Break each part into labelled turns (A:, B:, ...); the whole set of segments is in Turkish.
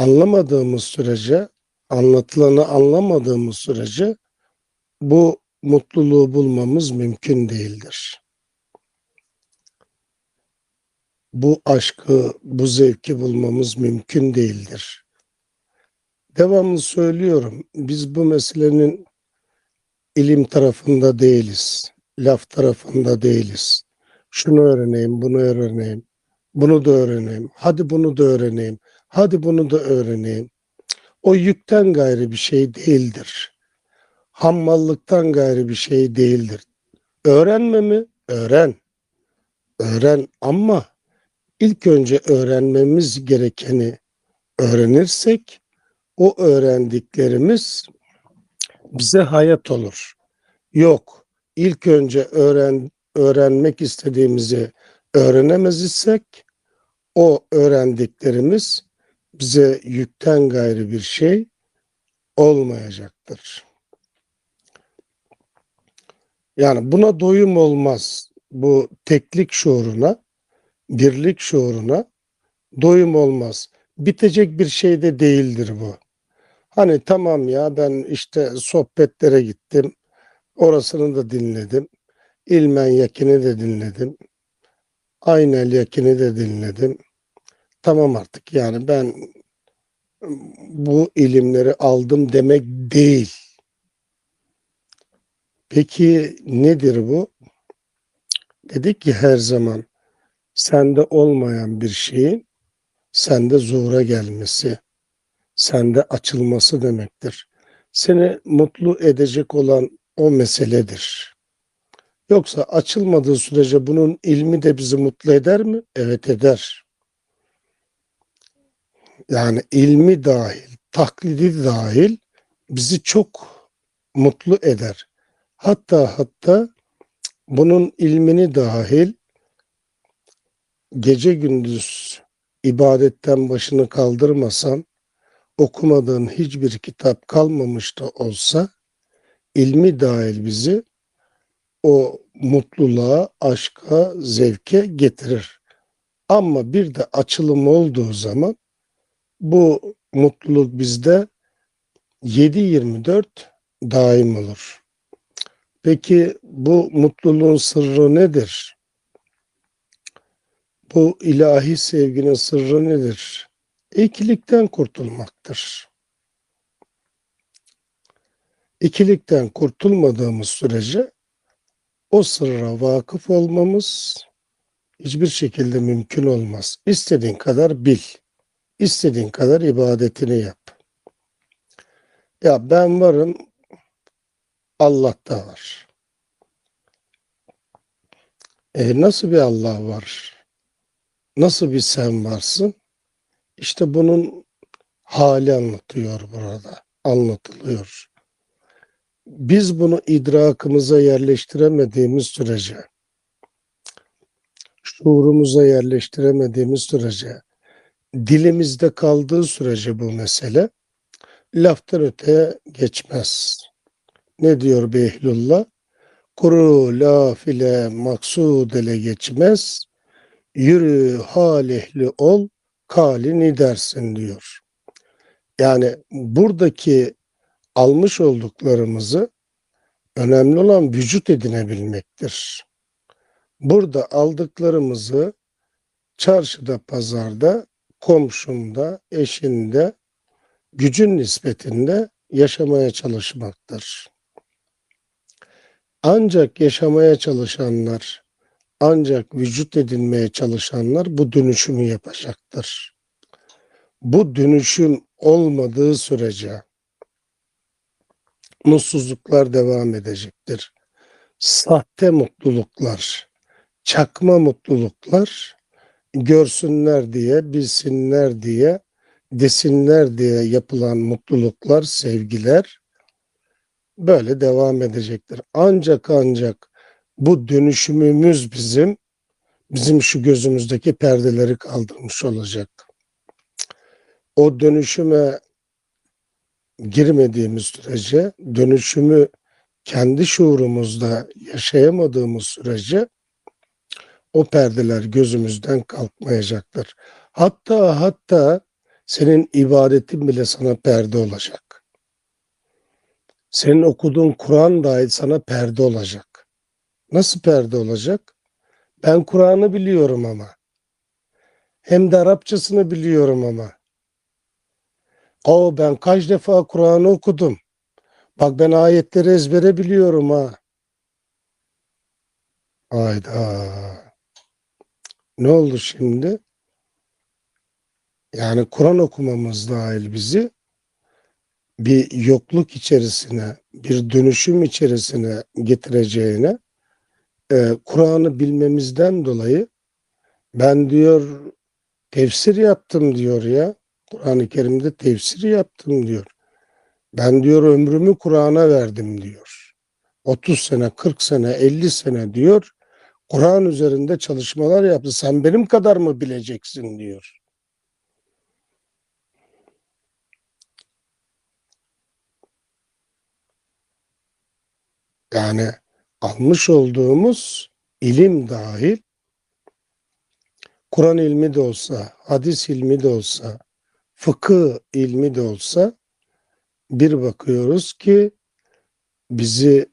A: anlamadığımız sürece, anlatılanı anlamadığımız sürece bu mutluluğu bulmamız mümkün değildir. Bu aşkı, bu zevki bulmamız mümkün değildir. Devamlı söylüyorum, biz bu meselenin ilim tarafında değiliz, laf tarafında değiliz. Şunu öğreneyim, bunu öğreneyim, bunu da öğreneyim, hadi bunu da öğreneyim, hadi bunu da öğreneyim. O yükten gayrı bir şey değildir. Hammallıktan gayrı bir şey değildir. Öğrenme mi? Öğren. Öğren ama ilk önce öğrenmemiz gerekeni öğrenirsek o öğrendiklerimiz bize hayat olur. Yok. ilk önce öğren öğrenmek istediğimizi öğrenemez isek o öğrendiklerimiz bize yükten gayrı bir şey olmayacaktır. Yani buna doyum olmaz. Bu teklik şuuruna, birlik şuuruna doyum olmaz. Bitecek bir şey de değildir bu. Hani tamam ya ben işte sohbetlere gittim. Orasını da dinledim. İlmen yakini de dinledim. Aynel yakini de dinledim. Tamam artık yani ben bu ilimleri aldım demek değil. Peki nedir bu? Dedik ki her zaman sende olmayan bir şeyin sende zuhura gelmesi, sende açılması demektir. Seni mutlu edecek olan o meseledir. Yoksa açılmadığı sürece bunun ilmi de bizi mutlu eder mi? Evet eder. Yani ilmi dahil, taklidi dahil bizi çok mutlu eder. Hatta hatta bunun ilmini dahil gece gündüz ibadetten başını kaldırmasan okumadığın hiçbir kitap kalmamış da olsa ilmi dahil bizi o mutluluğa, aşka, zevke getirir. Ama bir de açılım olduğu zaman bu mutluluk bizde 7-24 daim olur. Peki bu mutluluğun sırrı nedir? Bu ilahi sevginin sırrı nedir? İkilikten kurtulmaktır. İkilikten kurtulmadığımız sürece o sırra vakıf olmamız hiçbir şekilde mümkün olmaz. İstediğin kadar bil. İstediğin kadar ibadetini yap. Ya ben varım, Allah da var. E nasıl bir Allah var? Nasıl bir sen varsın? İşte bunun hali anlatıyor burada. Anlatılıyor. Biz bunu idrakımıza yerleştiremediğimiz sürece, şuurumuza yerleştiremediğimiz sürece, dilimizde kaldığı sürece bu mesele laftan öteye geçmez. Ne diyor Behlullah? Kuru laf ile maksud ele geçmez, yürü hal ehli ol, kalini dersin diyor. Yani buradaki almış olduklarımızı önemli olan vücut edinebilmektir. Burada aldıklarımızı çarşıda, pazarda, komşunda, eşinde, gücün nispetinde yaşamaya çalışmaktır. Ancak yaşamaya çalışanlar, ancak vücut edinmeye çalışanlar bu dönüşümü yapacaktır. Bu dönüşüm olmadığı sürece mutsuzluklar devam edecektir. Sahte mutluluklar, çakma mutluluklar görsünler diye, bilsinler diye, desinler diye yapılan mutluluklar, sevgiler böyle devam edecektir. Ancak ancak bu dönüşümümüz bizim bizim şu gözümüzdeki perdeleri kaldırmış olacak. O dönüşüme girmediğimiz sürece, dönüşümü kendi şuurumuzda yaşayamadığımız sürece o perdeler gözümüzden kalkmayacaktır. Hatta hatta Senin ibadetin bile sana perde olacak. Senin okuduğun Kur'an dahil sana perde olacak. Nasıl perde olacak? Ben Kur'an'ı biliyorum ama. Hem de Arapçasını biliyorum ama. O ben kaç defa Kur'an'ı okudum. Bak ben ayetleri ezbere biliyorum ha. Hayda. Ne oldu şimdi? Yani Kur'an okumamız dahil bizi bir yokluk içerisine, bir dönüşüm içerisine getireceğine e, Kur'an'ı bilmemizden dolayı ben diyor tefsir yaptım diyor ya. Kur'an-ı Kerim'de tefsir yaptım diyor. Ben diyor ömrümü Kur'an'a verdim diyor. 30 sene, 40 sene, 50 sene diyor. Kur'an üzerinde çalışmalar yaptı. Sen benim kadar mı bileceksin diyor. Yani almış olduğumuz ilim dahil Kur'an ilmi de olsa, hadis ilmi de olsa, fıkıh ilmi de olsa bir bakıyoruz ki bizi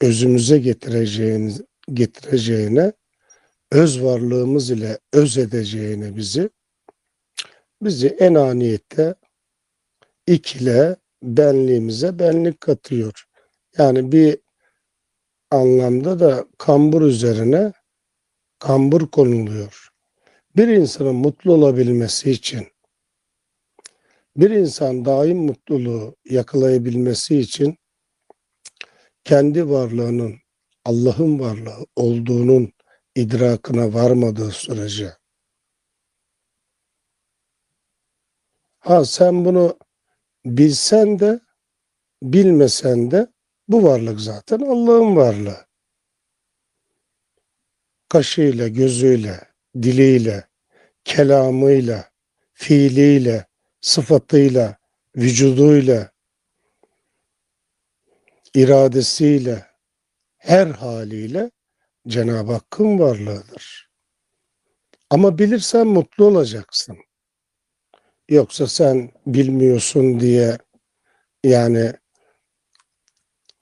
A: özümüze getireceğini, getireceğine, öz varlığımız ile öz edeceğine bizi, bizi enaniyette ikile benliğimize benlik katıyor. Yani bir anlamda da kambur üzerine kambur konuluyor. Bir insanın mutlu olabilmesi için, bir insan daim mutluluğu yakalayabilmesi için kendi varlığının Allah'ın varlığı olduğunun idrakına varmadığı sürece ha sen bunu bilsen de bilmesen de bu varlık zaten Allah'ın varlığı. Kaşıyla, gözüyle, diliyle, kelamıyla, fiiliyle, sıfatıyla, vücuduyla, iradesiyle, her haliyle Cenab-ı Hakk'ın varlığıdır. Ama bilirsen mutlu olacaksın. Yoksa sen bilmiyorsun diye yani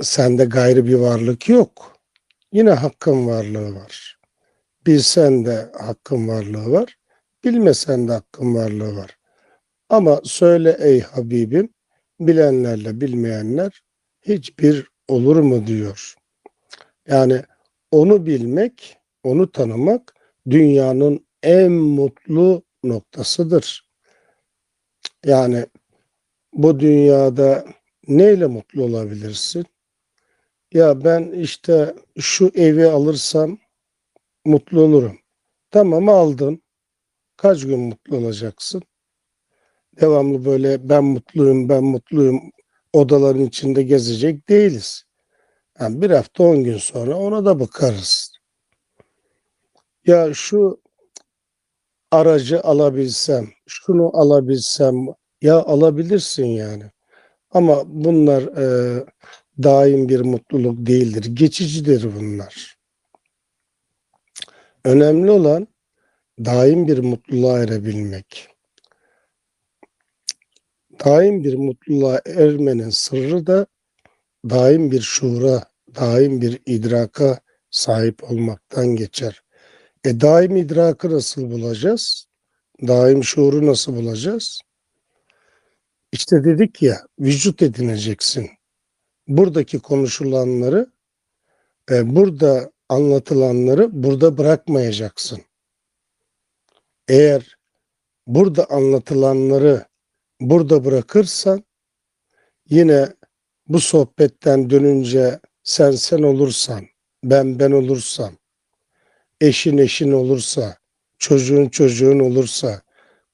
A: sende gayrı bir varlık yok. Yine hakkın varlığı var. Bilsen de hakkın varlığı var. Bilmesen de hakkın varlığı var. Ama söyle ey Habibim, bilenlerle bilmeyenler hiçbir olur mu diyor. Yani onu bilmek, onu tanımak dünyanın en mutlu noktasıdır. Yani bu dünyada neyle mutlu olabilirsin? Ya ben işte şu evi alırsam mutlu olurum. Tamam aldın. Kaç gün mutlu olacaksın? Devamlı böyle ben mutluyum, ben mutluyum odaların içinde gezecek değiliz. Yani bir hafta on gün sonra ona da bakarız. Ya şu aracı alabilsem, şunu alabilsem, ya alabilirsin yani. Ama bunlar e, daim bir mutluluk değildir. Geçicidir bunlar. Önemli olan daim bir mutluluğa erebilmek. Daim bir mutluluğa ermenin sırrı da daim bir şuura, daim bir idraka sahip olmaktan geçer. E daim idrakı nasıl bulacağız? Daim şuuru nasıl bulacağız? İşte dedik ya vücut edineceksin. Buradaki konuşulanları, e, burada anlatılanları burada bırakmayacaksın. Eğer burada anlatılanları burada bırakırsan yine bu sohbetten dönünce sen sen olursan, ben ben olursam, eşin eşin olursa, çocuğun çocuğun olursa,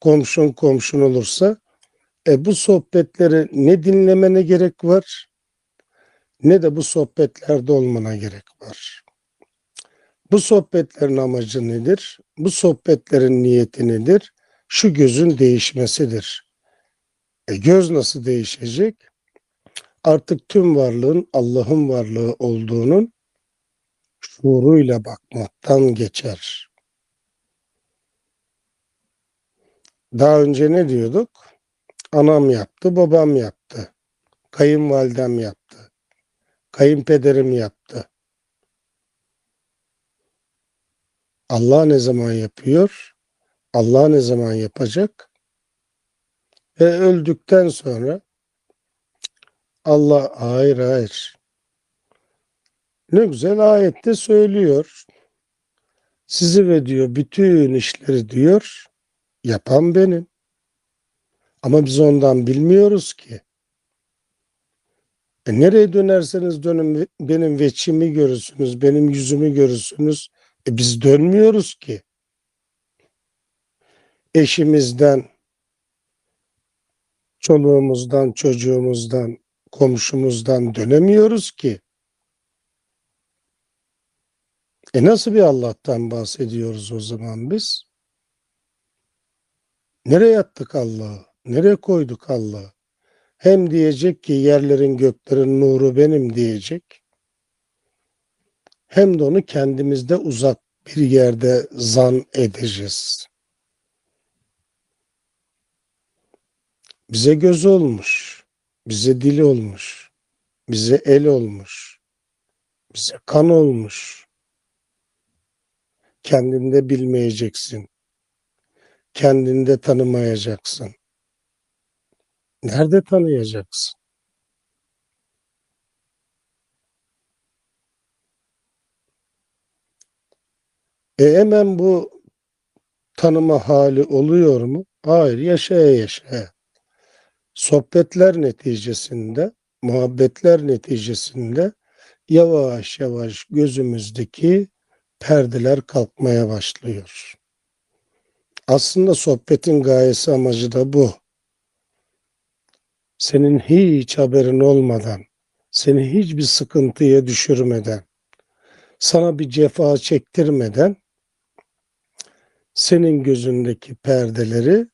A: komşun komşun olursa e bu sohbetleri ne dinlemene gerek var ne de bu sohbetlerde olmana gerek var. Bu sohbetlerin amacı nedir? Bu sohbetlerin niyeti nedir? Şu gözün değişmesidir. E göz nasıl değişecek? Artık tüm varlığın Allah'ın varlığı olduğunun şuuruyla bakmaktan geçer. Daha önce ne diyorduk? Anam yaptı, babam yaptı. Kayınvalidem yaptı. Kayınpederim yaptı. Allah ne zaman yapıyor? Allah ne zaman yapacak? Ve öldükten sonra Allah hayır hayır. Ne güzel ayette söylüyor. Sizi ve diyor bütün işleri diyor yapan benim. Ama biz ondan bilmiyoruz ki. E nereye dönerseniz dönün benim veçimi görürsünüz, benim yüzümü görürsünüz. E biz dönmüyoruz ki. Eşimizden, çoluğumuzdan, çocuğumuzdan, komşumuzdan dönemiyoruz ki. E nasıl bir Allah'tan bahsediyoruz o zaman biz? Nereye attık Allah'ı? Nereye koyduk Allah'ı? Hem diyecek ki yerlerin göklerin nuru benim diyecek. Hem de onu kendimizde uzak bir yerde zan edeceğiz. Bize göz olmuş, bize dil olmuş, bize el olmuş, bize kan olmuş. Kendinde bilmeyeceksin. Kendinde tanımayacaksın. Nerede tanıyacaksın? E hemen bu tanıma hali oluyor mu? Hayır, yaşaya yaşaya. Sohbetler neticesinde, muhabbetler neticesinde yavaş yavaş gözümüzdeki perdeler kalkmaya başlıyor. Aslında sohbetin gayesi amacı da bu. Senin hiç haberin olmadan, seni hiçbir sıkıntıya düşürmeden, sana bir cefa çektirmeden senin gözündeki perdeleri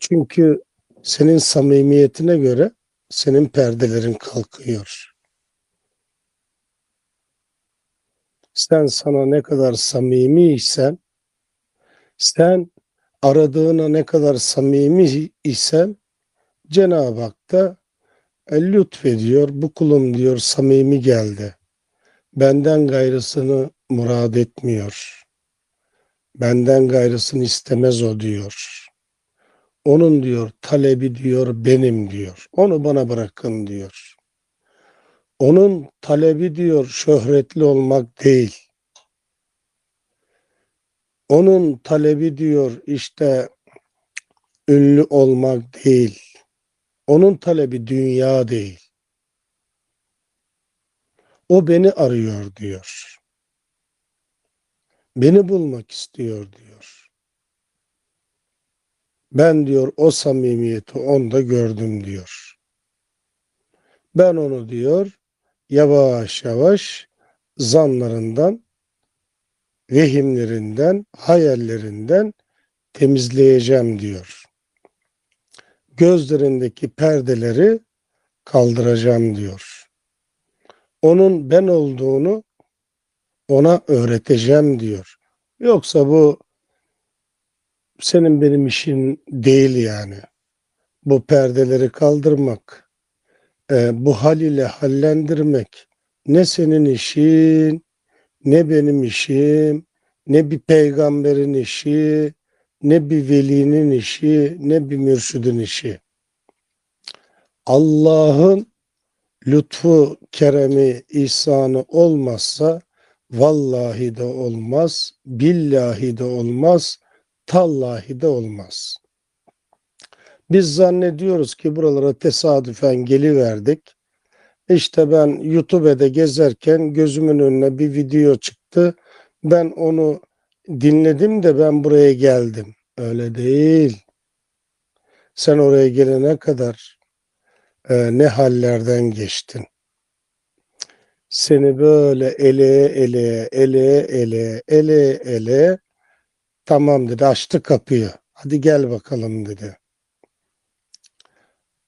A: çünkü senin samimiyetine göre senin perdelerin kalkıyor. Sen sana ne kadar samimiysen, sen aradığına ne kadar samimi isen Cenab-ı Hak da e, lütfediyor. Bu kulum diyor samimi geldi. Benden gayrısını murad etmiyor. Benden gayrısını istemez o diyor. Onun diyor talebi diyor benim diyor. Onu bana bırakın diyor. Onun talebi diyor şöhretli olmak değil. Onun talebi diyor işte ünlü olmak değil. Onun talebi dünya değil. O beni arıyor diyor. Beni bulmak istiyor diyor. Ben diyor o samimiyeti onda gördüm diyor. Ben onu diyor yavaş yavaş zanlarından, vehimlerinden, hayallerinden temizleyeceğim diyor. Gözlerindeki perdeleri kaldıracağım diyor. Onun ben olduğunu ona öğreteceğim diyor. Yoksa bu senin benim işin değil yani. Bu perdeleri kaldırmak, e, bu hal ile hallendirmek ne senin işin, ne benim işim, ne bir peygamberin işi, ne bir velinin işi, ne bir mürşidin işi. Allah'ın lütfu, keremi, ihsanı olmazsa vallahi de olmaz, billahi de olmaz, tallahi de olmaz. Biz zannediyoruz ki buralara tesadüfen geliverdik. İşte ben YouTube'da gezerken gözümün önüne bir video çıktı. Ben onu dinledim de ben buraya geldim. Öyle değil. Sen oraya gelene kadar e, ne hallerden geçtin. Seni böyle ele ele ele ele ele ele tamam dedi açtı kapıyı. Hadi gel bakalım dedi.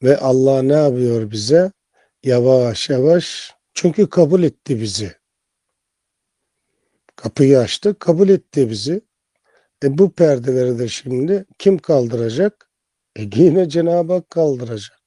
A: Ve Allah ne yapıyor bize? Yavaş yavaş çünkü kabul etti bizi. Kapıyı açtı, kabul etti bizi. E bu perdeleri de şimdi kim kaldıracak? E yine Cenab-ı Hak kaldıracak.